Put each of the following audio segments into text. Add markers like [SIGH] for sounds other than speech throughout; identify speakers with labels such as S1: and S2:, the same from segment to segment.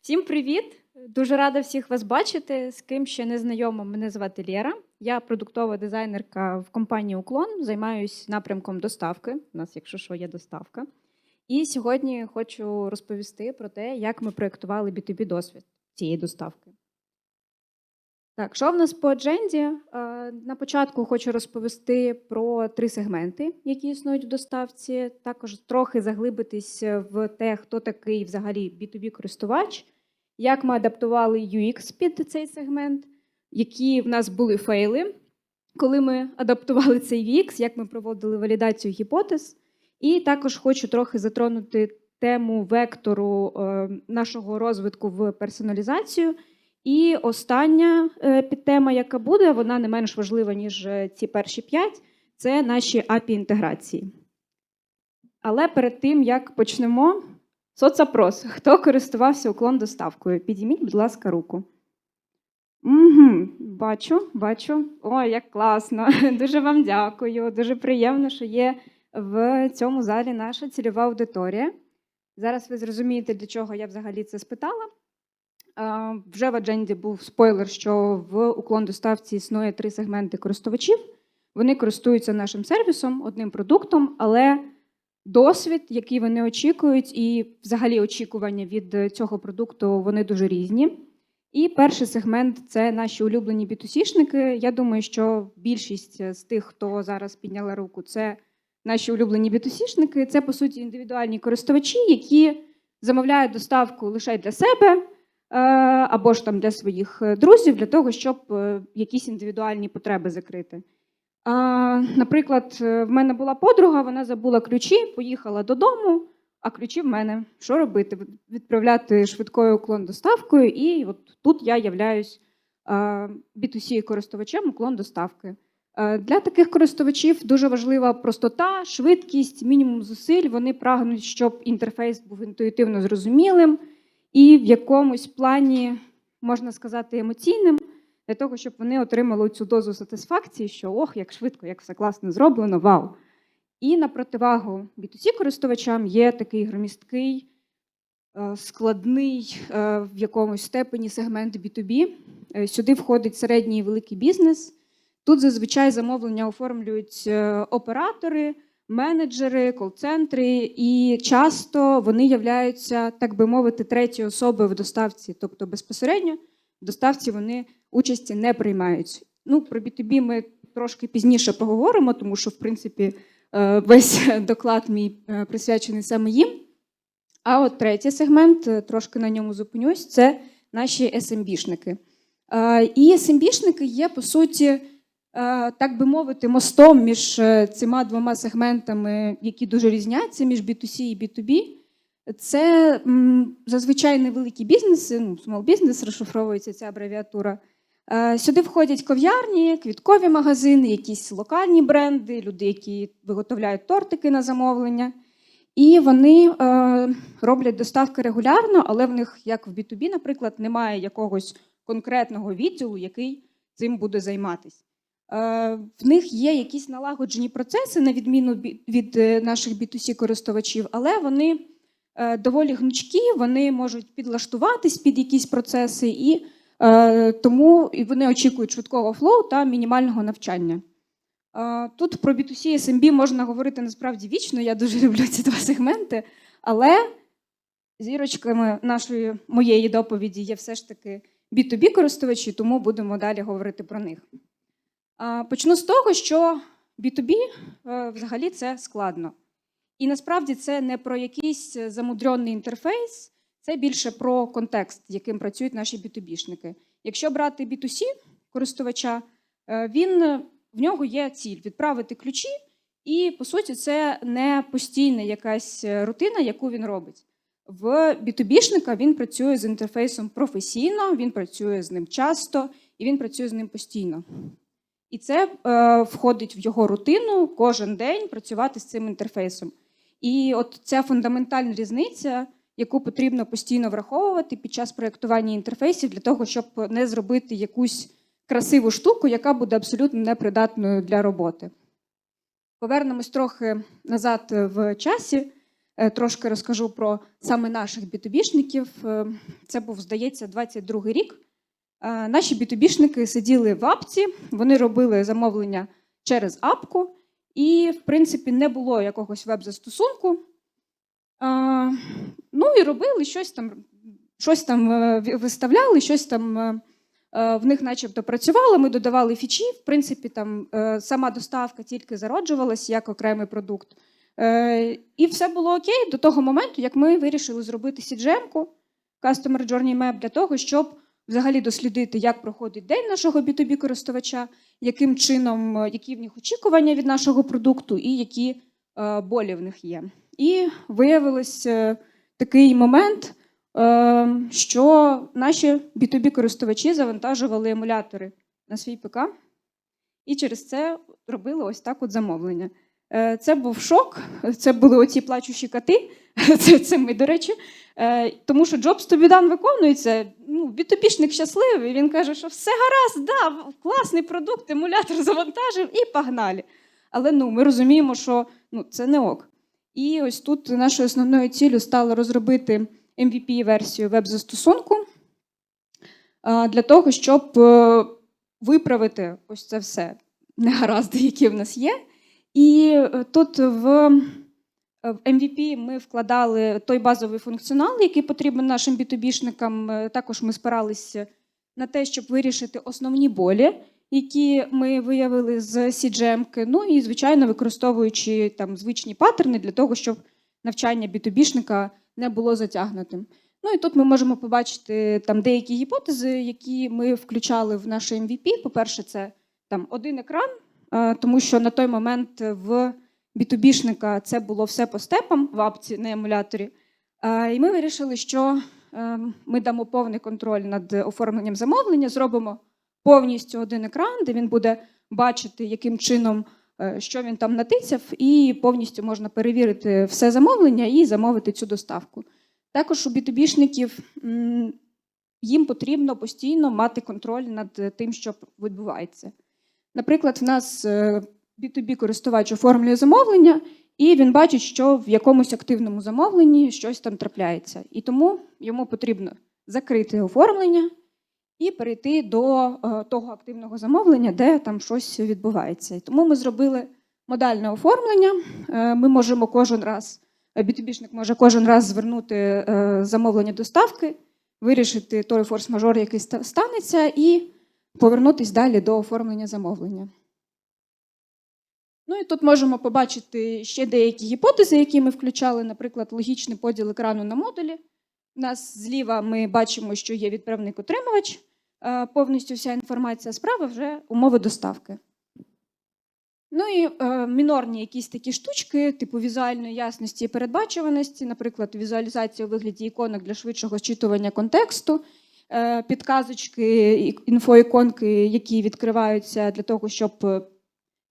S1: Всім привіт! Дуже рада всіх вас бачити. З ким ще не знайома, мене звати Лєра. Я продуктова дизайнерка в компанії Уклон. займаюся напрямком доставки. У нас, якщо що, є доставка. І сьогодні хочу розповісти про те, як ми проєктували B2B досвід цієї доставки. Так, що в нас по адженді? Е, На початку хочу розповісти про три сегменти, які існують в доставці. Також трохи заглибитись в те, хто такий взагалі B2B-користувач, як ми адаптували UX під цей сегмент, які в нас були фейли, коли ми адаптували цей UX, як ми проводили валідацію гіпотез. І також хочу трохи затронути тему вектору е, нашого розвитку в персоналізацію. І остання е, підтема, яка буде, вона не менш важлива, ніж е, ці перші п'ять, це наші API інтеграції. Але перед тим, як почнемо, соцопрос. Хто користувався уклон доставкою? Підійміть, будь ласка, руку. Угу, Бачу, бачу. Ой, як класно. [LAUGHS] Дуже вам дякую. Дуже приємно, що є в цьому залі наша цільова аудиторія. Зараз ви зрозумієте, для чого я взагалі це спитала. Вже в адженді був спойлер, що в уклон доставці існує три сегменти користувачів. Вони користуються нашим сервісом, одним продуктом, але досвід, який вони очікують, і взагалі очікування від цього продукту вони дуже різні. І перший сегмент це наші улюблені B2C-шники. Я думаю, що більшість з тих, хто зараз підняла руку, це наші улюблені B2C-шники. Це, по суті, індивідуальні користувачі, які замовляють доставку лише для себе або ж там для своїх е, друзів, для того, щоб е, якісь індивідуальні потреби закрити. Наприклад, е, в мене була подруга, вона забула ключі, поїхала додому, а ключі в мене. Що робити? Відправляти швидкою уклон доставкою, і от тут я являюсь B2C користувачем уклон доставки. Е, Для таких користувачів дуже важлива простота, швидкість, мінімум зусиль. Вони прагнуть, щоб інтерфейс був інтуїтивно зрозумілим і в якомусь плані, можна сказати, емоційним, для того, щоб вони отримали цю дозу сатисфакції, що ох, як швидко, як все класно зроблено, вау. І на противагу B2C-користувачам є такий громісткий, е, складний е, в якомусь степені сегмент B2B. Е, Сюди входить середній і великий бізнес. Тут зазвичай замовлення оформлюють оператори, менеджери, кол-центри, і часто вони являються, так би мовити, третьою особою в доставці, тобто безпосередньо в доставці вони участі не приймають. Ну, про B2B ми трошки пізніше поговоримо, тому що, в принципі, е, весь [LAUGHS] доклад мій е, присвячений саме їм. А от третій сегмент, е, трошки на ньому зупинюсь, це наші SMB-шники. Е, І SMB-шники є, по суті, так би мовити, мостом між е, цими двома сегментами, які дуже різняться між B2C і B2B. Це зазвичай невеликі бізнеси, ну, small business розшифровується ця абревіатура. Е, Сюди входять ков'ярні, квіткові магазини, якісь локальні бренди, люди, які виготовляють тортики на замовлення. І вони е, роблять доставки регулярно, але в них, як в B2B, наприклад, немає якогось конкретного відділу, який цим буде займатися. Е, в них є якісь налагоджені процеси, на відміну від е, наших B2C-користувачів, але вони е, доволі гнучкі, вони можуть підлаштуватись під якісь процеси, і тому вони очікують швидкого флоу та мінімального навчання. Тут про B2C і SMB можна говорити насправді вічно. Я дуже люблю ці два сегменти, але зірочками нашої моєї доповіді є все ж таки B2B користувачі, тому будемо далі говорити про них. Почну з того, що B2B е, взагалі це складно. І насправді це не про якийсь замудрьоний інтерфейс, це більше про контекст, яким працюють наші B2B-шники. Якщо брати B2C користувача, е, він, в нього є ціль відправити ключі, і по суті це не постійна якась рутина, яку він робить. В B2B-шника він працює з інтерфейсом професійно, він працює з ним часто і він працює з ним постійно. І це е, входить в його рутину кожен день працювати з цим інтерфейсом. І от ця фундаментальна різниця, яку потрібно постійно враховувати під час проєктування інтерфейсів для того, щоб не зробити якусь красиву штуку, яка буде абсолютно непридатною для роботи. Повернемось трохи назад в часі. е, трошки розкажу про саме наших бітубішників. Е, Це був, здається, 22-й рік. Е, Наші бітубішники сиділи в апці, вони робили замовлення через апку, і, в принципі, не було якогось веб-застосунку. Е, Ну і робили щось там, щось там е, виставляли, щось там в них начебто працювало. Ми додавали фічі. В принципі, там сама доставка тільки зароджувалась як окремий продукт. І все було окей до того моменту, як ми вирішили зробити CGM-ку, Customer Journey Map, для того, щоб взагалі дослідити, як проходить день нашого B2B користувача, яким чином, е, які в них очікування від нашого продукту і які е, болі в них є. І виявилось е, такий момент, що наші B2B користувачі завантажували емулятори на свій ПК, і через це робили ось так от замовлення. Це був шок. Це були оці плачущі коти. [LAUGHS] Це, це ми, до речі. Е, Тому що to be виконується. Ну, бітопішник щасливий. Він каже, що все гаразд, да, класний продукт, емулятор завантажив і погнали. Але ну, ми розуміємо, що ну, це не ок. І ось тут нашою основною ціллю стало розробити MVP-версію веб-застосунку е, для того, щоб е, виправити ось це все негаразди, які в нас є. І тут в в MVP ми вкладали той базовий функціонал, який потрібен нашим бітубішникам. Е, Також ми спиралися на те, щоб вирішити основні болі, які ми виявили з CGM-ки. Ну і, звичайно, використовуючи там звичні паттерни для того, щоб навчання бітубішника не було затягнутим. Ну і тут ми можемо побачити там деякі гіпотези, які ми включали в наше MVP. По-перше, це там один екран, е, тому що на той момент в бітубішника це було все по степам в апці на емуляторі. І ми вирішили, що е, ми дамо повний контроль над оформленням замовлення, зробимо повністю один екран, де він буде бачити, яким чином, е, що він там натицяв, і повністю можна перевірити все замовлення і замовити цю доставку. Також у бітубішників їм потрібно постійно мати контроль над тим, що відбувається. Наприклад, в нас е, B2B користувач оформлює замовлення, і він бачить, що в якомусь активному замовленні щось там трапляється. І тому йому потрібно закрити оформлення і перейти до е, того активного замовлення, де там щось відбувається. І тому ми зробили модальне оформлення. Е, Ми можемо кожен раз, B2B-шник може кожен раз звернути е, замовлення доставки, вирішити той форс-мажор, який станеться, і повернутися далі до оформлення замовлення. Ну і тут можемо побачити ще деякі гіпотези, які ми включали, наприклад, логічний поділ екрану на модулі. У нас зліва ми бачимо, що є відправник-отримувач, е, повністю вся інформація справа вже умови доставки. Ну і е, мінорні якісь такі штучки, типу візуальної ясності і передбачуваності, наприклад, візуалізація у вигляді іконок для швидшого зчитування контексту, е, підказочки, інфоіконки, які відкриваються для того, щоб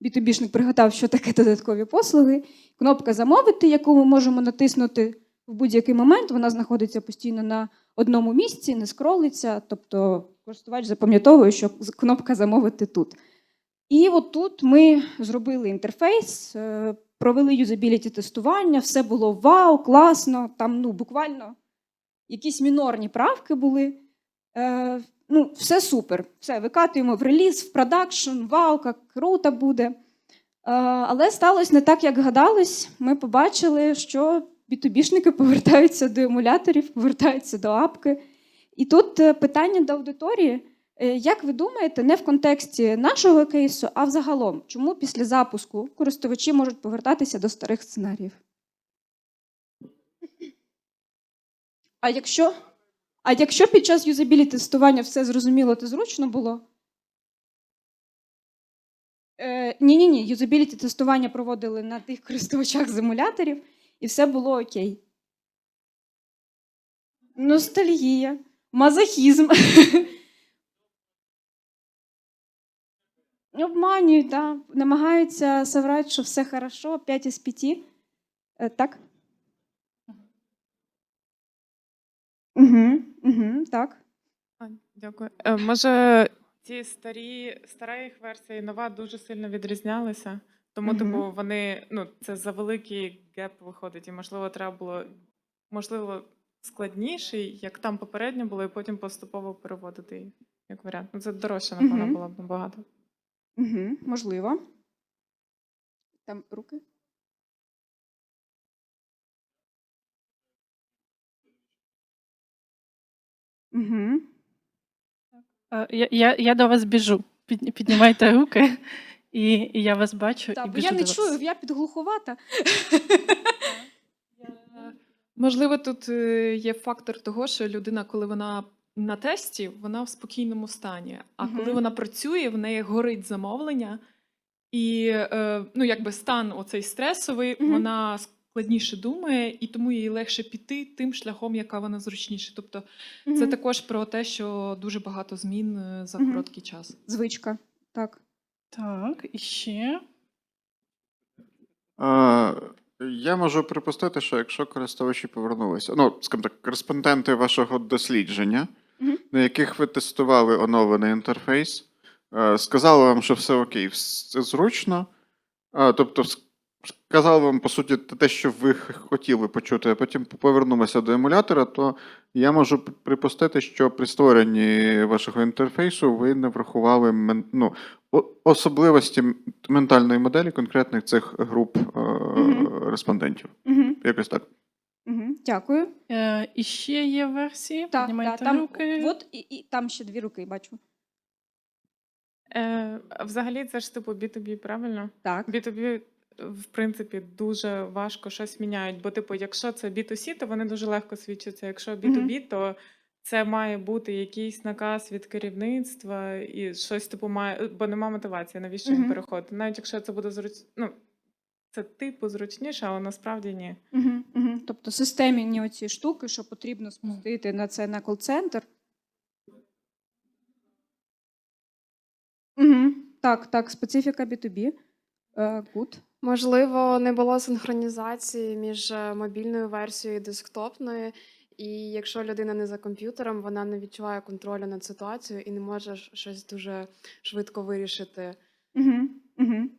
S1: е, B2B-шник пригадав, що таке додаткові послуги. Кнопка замовити, яку ми можемо натиснути в будь-який момент. Вона знаходиться постійно на одному місці, не скролиться. Тобто користувач запам'ятовує, що кнопка замовити тут. І от тут ми зробили інтерфейс, е, провели юзабіліті тестування, все було вау, класно. Там ну, буквально якісь мінорні правки були. Ну, все супер. Все, викатуємо в реліз, в продакшн, вау, як круто буде. Е, але сталося не так, як гадалось. Ми побачили, що бітубішники повертаються до емуляторів, повертаються до апки. І тут е, питання до аудиторії. Е, Як ви думаєте, не в контексті нашого кейсу, а взагалом, чому після запуску користувачі можуть повертатися до старих сценаріїв? А якщо, а якщо під час юзабіліті тестування все зрозуміло та зручно було? Ні, ні, ні. Юзабіліті тестування проводили на тих користувачах з емуляторів, і все було окей. Ностальгія, мазохізм. [LAUGHS] Обманюють, да. намагаються соврати, що все хорошо, 5 із 5. Е, так? Угу, угу, так.
S2: А, Дякую. Е, Може, ці старі, стара їх версія і нова дуже сильно відрізнялися? Тому,
S1: Мгм.
S2: типу, вони ну це за великий геп виходить, і можливо, треба було можливо складніший, як там попередньо було, і потім поступово переводити їх як варіант. Ну це дорожче, напевно,
S1: Мгм.
S2: було б набагато.
S1: Угу, можливо. Там руки. Угу.
S3: Е, Я, я, я до вас біжу. Під, піднімайте руки, [LAUGHS] і, і я вас бачу.
S1: Так,
S3: і
S1: бо
S3: біжу
S1: я не
S3: до вас.
S1: чую, я підглуховата.
S4: Можливо, тут е, є фактор того, що людина, коли вона на тесті, вона в спокійному стані. А
S1: Мгм.
S4: коли вона працює, в неї горить замовлення, і е, ну, якби стан оцей стресовий,
S1: Мгм.
S4: вона складніше думає, і тому їй легше піти тим шляхом, яка вона зручніше. Тобто, це також про те, що дуже багато змін е, за
S1: Мгм.
S4: короткий час.
S1: Звичка. Так.
S3: Так, і ще.
S5: А, я можу припустити, що якщо користувачі повернулися, ну, скажімо так, респонденти вашого дослідження,
S1: Мгм.
S5: на яких ви тестували оновлений інтерфейс, е, сказали вам, що все окей, все зручно. А, тобто, с- сказали вам, по суті, те, що ви хотіли почути, а потім повернулися до емулятора, то я можу припустити, що при створенні вашого інтерфейсу ви не врахували ну, особливості ментальної моделі конкретних цих груп е, респондентів.
S1: Угу.
S5: Якось так.
S1: Угу. Дякую.
S3: Е, і ще є версії.
S1: Так,
S3: піднімайте
S1: так, там,
S3: руки.
S1: от, і, і там ще дві руки бачу.
S2: Е, взагалі, це ж типу B2B, правильно?
S1: Так.
S2: B2B, в принципі, дуже важко щось міняють. Бо, типу, якщо це B2C, то вони дуже легко свідчаться. Якщо B2B, то це має бути якийсь наказ від керівництва і щось типу має, бо нема мотивації, навіщо їм
S1: Мгм.
S2: переходити. Навіть якщо це буде зруч... ну, це типу зручніше, але насправді ні.
S1: Угу, угу. Тобто системні оці штуки, що потрібно спустити на це на кол-центр. Угу. Так, так, специфіка B2B. Е, Good.
S6: Можливо, не було синхронізації між е, мобільною версією і десктопною. І якщо людина не за комп'ютером, вона не відчуває контролю над ситуацією і не може щось дуже швидко вирішити.
S1: Угу, угу.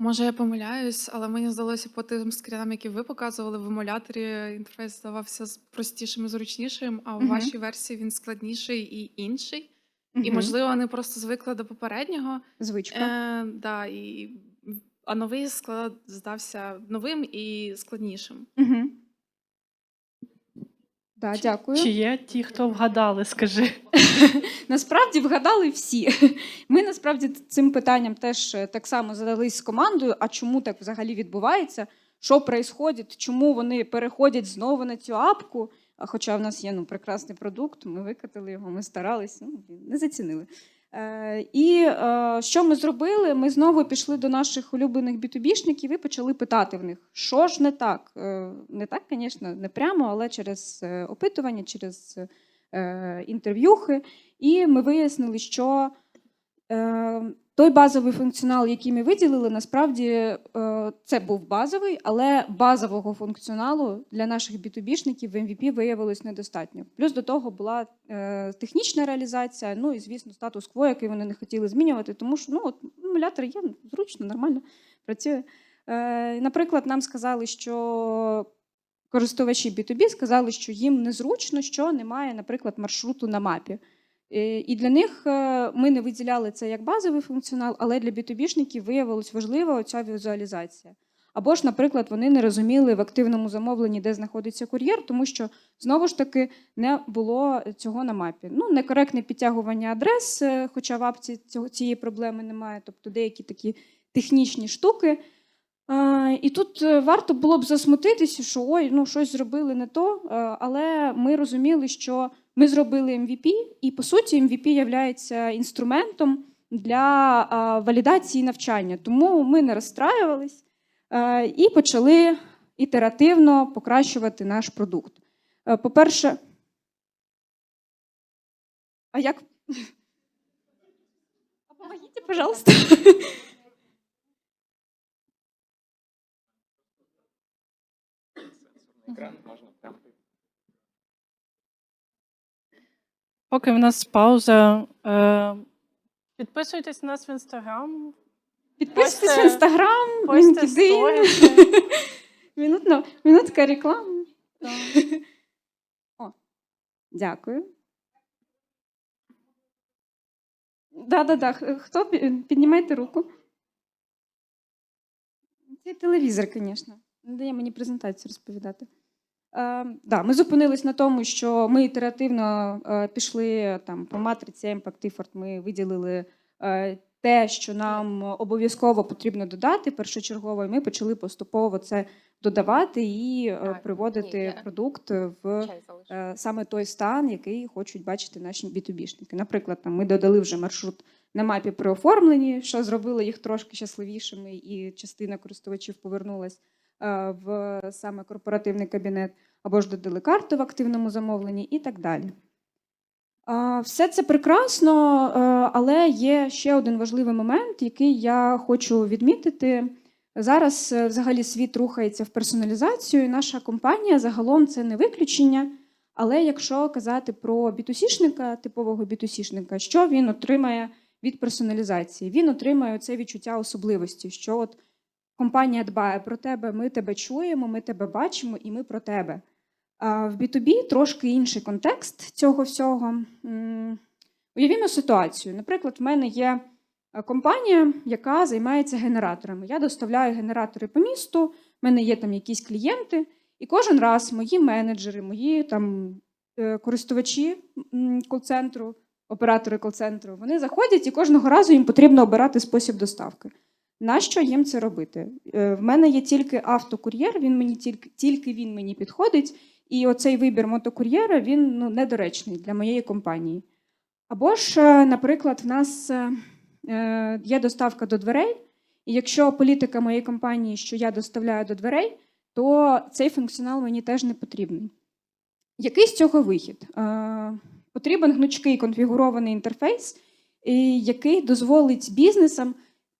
S7: Може, я помиляюсь, але мені здалося по тим скрінам, які ви показували в емуляторі, інтерфейс здавався простішим і зручнішим, а в
S1: Мгм.
S7: вашій версії він складніший і інший. І, можливо, вони просто звикли до попереднього.
S1: Звичка.
S7: Е, да, і, а новий склад здався новим і складнішим.
S1: Угу. Да, дякую.
S3: Чи є ті, хто вгадали, скажи. [LAUGHS]
S1: Насправді вгадали всі. Ми насправді цим питанням теж е, так само задались з командою. А чому так взагалі відбувається? Що відбувається? Чому вони переходять знову на цю апку? Хоча в нас є ну, прекрасний продукт, ми викатали його, ми старались, ну, не зацінили. Е, і е, що ми зробили? Ми знову пішли до наших улюблених бітубішників і почали питати в них, що ж не так. Е, не так, звісно, не прямо, але через опитування, через інтерв'юхи. І ми вияснили, що той базовий функціонал, який ми виділили, насправді е, це був базовий, але базового функціоналу для наших бітубішників в MVP виявилось недостатньо. Плюс до того була е, технічна реалізація, ну і звісно, статус-кво, який вони не хотіли змінювати, тому що ну, от, емулятор є зручно, нормально працює. Е, наприклад, нам сказали, що користувачі B2B сказали, що їм незручно, що немає, наприклад, маршруту на мапі. Е, І для них е, ми не виділяли це як базовий функціонал, але для B2B-шників виявилось важлива ця візуалізація. Або ж, наприклад, вони не розуміли в активному замовленні, де знаходиться кур'єр, тому що знову ж таки не було цього на мапі. Ну, некоректне підтягування адрес, е, хоча в апці цього, цієї проблеми немає, тобто деякі такі технічні штуки. І тут варто було б засмутитися, що ой, ну щось зробили не то. Але ми розуміли, що ми зробили MVP, і по суті MVP є інструментом для валідації навчання. Тому ми не розстраювались і почали ітеративно покращувати наш продукт. Е, По-перше, а як? [LAUGHS] Помогите, пожалуйста.
S3: Поки в нас пауза, е, Підписуйтесь на нас в інстаграм.
S1: Підписуйтесь в інстаграм. [LAUGHS] Мінутно, минутка реклами. [LAUGHS] О, дякую. Да-да-да. Хто піднімайте руку? Це телевізор, звісно. Не дає мені презентацію розповідати. Е, да, ми зупинились на тому, що ми ітеративно е, пішли там по матриці Impact Effort, Ми виділили е, те, що нам обов'язково потрібно додати першочергово, і ми почали поступово це додавати і
S8: Так,
S1: приводити
S8: ні,
S1: продукт в саме той стан, який хочуть бачити наші B2B-шники. Наприклад, там ми додали вже маршрут на мапі при оформленні, що зробило їх трошки щасливішими, і частина користувачів повернулась в саме корпоративний кабінет, або ж додали карту в активному замовленні і так далі. Все це прекрасно, е, але є ще один важливий момент, який я хочу відмітити. Зараз е, взагалі світ рухається в персоналізацію, і наша компанія загалом це не виключення. Але якщо казати про бітусішника, типового бітусішника, що він отримає від персоналізації? Він отримає це відчуття особливості, що от компанія дбає про тебе, ми тебе чуємо, ми тебе бачимо, і ми про тебе. А в B2B трошки інший контекст цього всього. Уявімо ситуацію. Наприклад, в мене є е, компанія, яка займається генераторами. Я доставляю генератори по місту, в мене є там якісь клієнти, і кожен раз мої менеджери, мої там е, користувачі кол-центру, оператори кол-центру, вони заходять і кожного разу їм потрібно обирати спосіб доставки. Нащо їм це робити? Е, В мене є тільки автокур'єр, він мені тільки, тільки він мені підходить, і оцей вибір мотокур'єра він ну, недоречний для моєї компанії. Або ж, е, наприклад, в нас е, є доставка до дверей, і якщо політика моєї компанії, що я доставляю до дверей, то цей функціонал мені теж не потрібний. Який з цього вихід? Потрібен гнучкий конфігурований інтерфейс, який дозволить бізнесам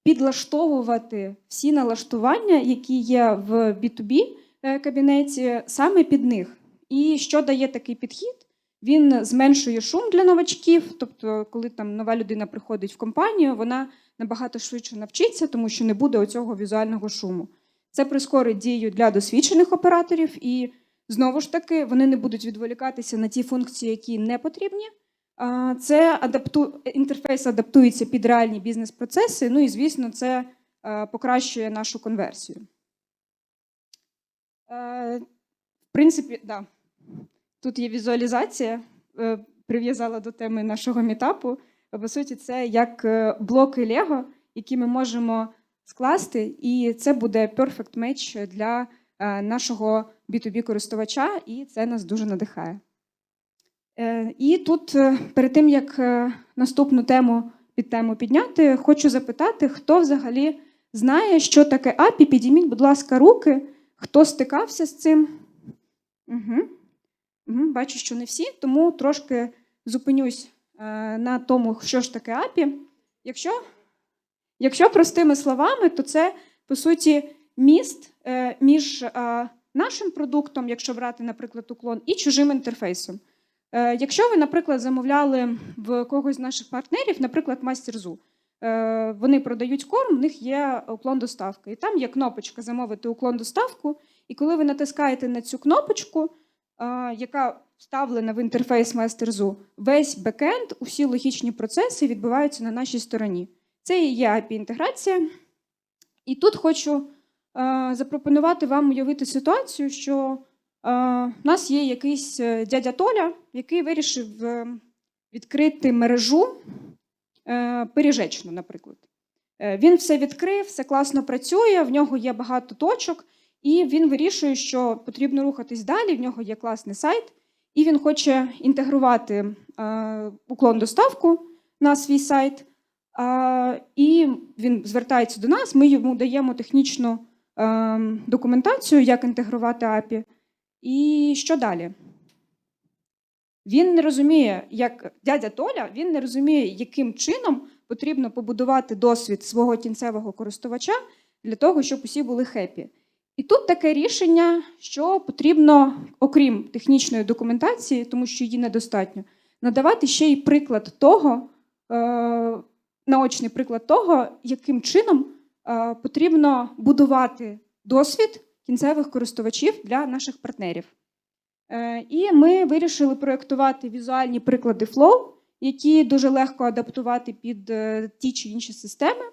S1: підлаштовувати всі налаштування, які є в B2B е, кабінеті, саме під них. І що дає такий підхід? Він зменшує шум для новачків. Тобто, коли там нова людина приходить в компанію, вона набагато швидше навчиться, тому що не буде оцього візуального шуму. Це прискорить дію для досвідчених операторів, і знову ж таки вони не будуть відволікатися на ті функції, які не потрібні. Це адапту... інтерфейс адаптується під реальні бізнес-процеси. Ну і звісно, це е, покращує нашу конверсію. Е, В принципі, да. Тут є візуалізація, е, прив'язала до теми нашого мітапу. По суті, це як блоки Лего, які ми можемо скласти, і це буде perfect match для нашого B2B-користувача, і це нас дуже надихає. Е, І тут, е, перед тим як е, наступну тему під тему підняти, хочу запитати, хто взагалі знає, що таке API. Підійміть, будь ласка, руки, хто стикався з цим. Угу. Угу. Бачу, що не всі, тому трошки зупинюсь на тому, що ж таке API. Якщо, якщо простими словами, то це по суті міст між нашим продуктом, якщо брати, наприклад, уклон, і чужим інтерфейсом. Е, Якщо ви, наприклад, замовляли в когось з наших партнерів, наприклад, Мастерзу, е, вони продають корм, в них є уклон доставки. І там є кнопочка замовити уклон доставку. І коли ви натискаєте на цю кнопочку, е, яка вставлена в інтерфейс Мастерзу, весь бекенд, усі логічні процеси відбуваються на нашій стороні. Це і є API-інтеграція. І тут хочу запропонувати вам уявити ситуацію, що У нас є якийсь е, дядя Толя, який вирішив е, відкрити мережу е, пиріжечну, наприклад. Е, Він все відкрив, все класно працює, в нього є багато точок, і він вирішує, що потрібно рухатись далі. В нього є класний сайт, і він хоче інтегрувати е, уклон доставку на свій сайт. Е, І він звертається до нас. Ми йому даємо технічну е, документацію, як інтегрувати API. І що далі? Він не розуміє, як дядя Толя, він не розуміє, яким чином потрібно побудувати досвід свого кінцевого користувача для того, щоб усі були хеппі. І тут таке рішення, що потрібно, окрім технічної документації, тому що її недостатньо, надавати ще й приклад того, е, наочний приклад того, яким чином е, потрібно будувати досвід кінцевих користувачів для наших партнерів. Е, І ми вирішили проєктувати візуальні приклади Flow, які дуже легко адаптувати під е, ті чи інші системи.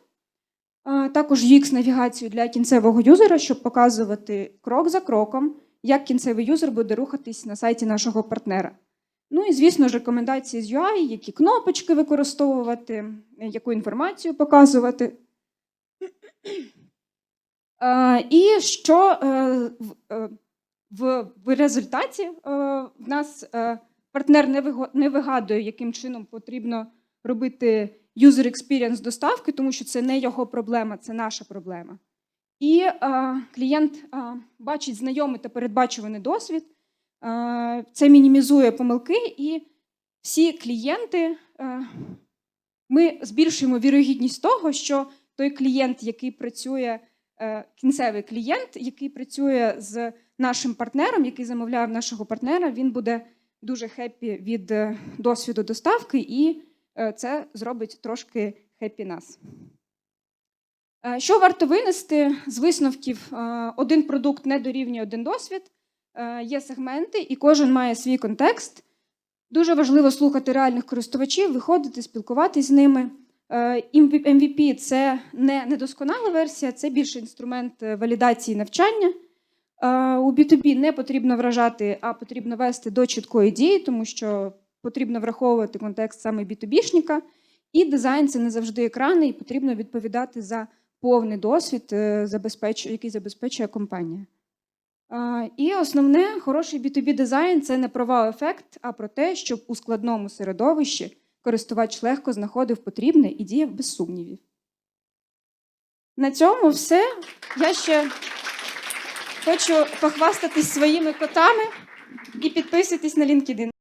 S1: Також UX-навігацію для кінцевого юзера, щоб показувати крок за кроком, як кінцевий юзер буде рухатись на сайті нашого партнера. Ну і, звісно ж, рекомендації з UI, які кнопочки використовувати, яку інформацію показувати. Е, І що е, в- е, в, результаті в нас партнер не, вигадує, яким чином потрібно робити user experience доставки, тому що це не його проблема, це наша проблема. І е, клієнт е, бачить знайомий та передбачуваний досвід, е, це мінімізує помилки, і всі клієнти е, ми збільшуємо вірогідність того, що той клієнт, який працює, кінцевий клієнт, який працює з нашим партнером, який замовляє в нашого партнера, він буде дуже хеппі від е, досвіду доставки, і е, це зробить трошки хеппі нас. Е, Що варто винести з висновків? Е, Один продукт не дорівнює один досвід. Е, Є сегменти, і кожен має свій контекст. Дуже важливо слухати реальних користувачів, виходити, спілкуватись з ними. Е, MVP – це не недосконала версія, це більше інструмент е, валідації навчання. Е, У B2B не потрібно вражати, а потрібно вести до чіткої дії, тому що потрібно враховувати контекст саме B2B-шника. І дизайн це не завжди екрани, і потрібно відповідати за повний досвід, е, який забезпечує компанія. Е, І основне, хороший B2B дизайн це не про вау-ефект, а про те, щоб у складному середовищі користувач легко знаходив потрібне і діяв без сумнівів. На цьому все. Я ще хочу похвастатись своїми котами і підписуйтесь на LinkedIn.